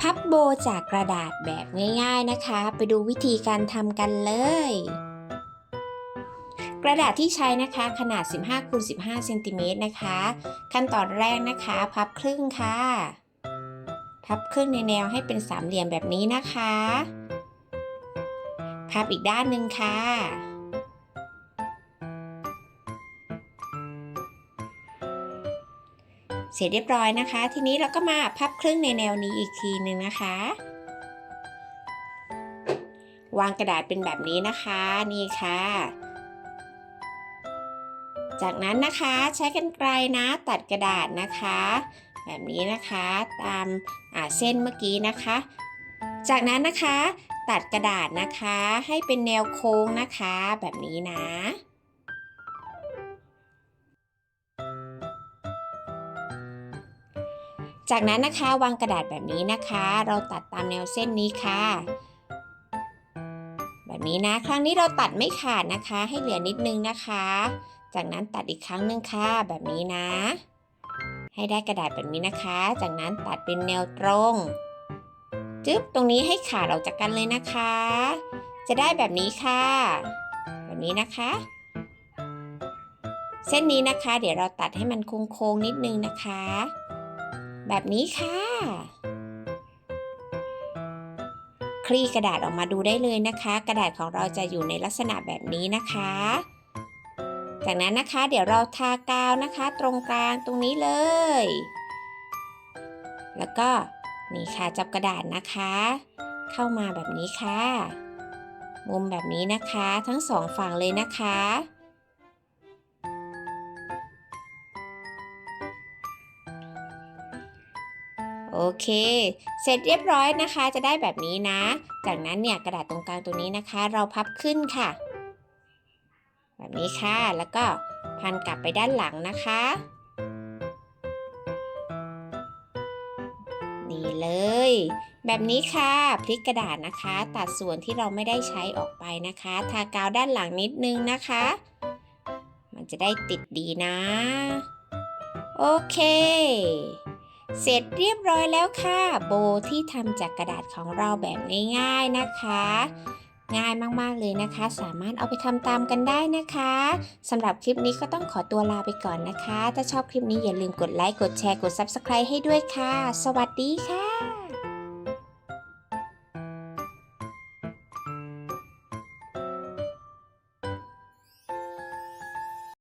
พับโบจากกระดาษแบบง่าย ๆนะคะ ไปดูวิธีการทำกันเลย กระดาษที่ใช้นะคะขนาด 15คูณ15เซนติเมตรนะคะ ขั้นตอนแรกนะคะ พับครึ่งค่ะ พับครึ่งในแนวให้เป็นสามเหลี่ยมแบบนี้นะคะ พับอีกด้านหนึ่งค่ะ เสร็จเรียบร้อยนะคะ ทีนี้เราก็มาพับครึ่งในแนวนี้อีกทีหนึ่งนะคะ วางกระดาษเป็นแบบนี้นะคะนี่ค่ะ จากนั้นนะคะใช้กันไกลนะตัดกระดาษนะคะ แบบนี้นะคะตามาเส้นเมื่อกี้นะคะ จากนั้นนะคะตัดกระดาษนะคะให้เป็นแนวโค้งนะคะ แบบนี้นะ จากนั้นนะคะวางกระดาษแบบนี้นะคะ เราตัดตามแนวเส้นนี้ค่ะ แบบนี้นะ ครั้งนี้เราตัดไม่ขาดนะคะ ให้เหลือนิดนึงนะคะ จากนั้นตัดอีกครั้งหนึ่งค่ะ แบบนี้นะ ให้ได้กระดาษแบบนี้นะคะ จากนั้นตัดเป็นแนวตรงจึ๊บตรงนี้ให้ขาดออกจากกันเลยนะคะ จะได้แบบนี้ค่ะ แบบนี้นะคะ เส้นนี้นะคะ เดี๋ยวเราตัดให้มันโค้งๆนิดนึงนะคะ แบบนี้ค่ะ คลี่กระดาษออกมาดูได้เลยนะคะ กระดาษของเราจะอยู่ในลักษณะแบบนี้นะคะ จากนั้นนะคะเดี๋ยวเราทากาวนะคะ ตรงกลางตรงนี้เลย แล้วก็นี่ค่ะจับกระดาษนะคะ เข้ามาแบบนี้ค่ะ มุมแบบนี้นะคะทั้งสองฝั่งเลยนะคะ โอเค เสร็จเรียบร้อยนะคะ จะได้แบบนี้นะ จากนั้นเนี่ยกระดาษตรงกลางตัวนี้นะคะ เราพับขึ้นค่ะ แบบนี้ค่ะ แล้วก็พันกลับไปด้านหลังนะคะ นี่เลย แบบนี้ค่ะพลิกกระดาษนะคะ ตัดส่วนที่เราไม่ได้ใช้ออกไปนะคะ ทากาวด้านหลังนิดนึงนะคะ มันจะได้ติดดีนะ โอเค เสร็จเรียบร้อยแล้วค่ะ โบที่ทำจากกระดาษของเราแบบง่ายๆนะคะ ง่ายมากๆเลยนะคะ สามารถเอาไปทำตามกันได้นะคะสำหรับคลิปนี้ก็ต้องขอตัวลาไปก่อนนะคะ ถ้าชอบคลิปนี้อย่าลืมกดไลค์กดแชร์กด Subscribe ให้ด้วยค่ะ สวัสดีค่ะ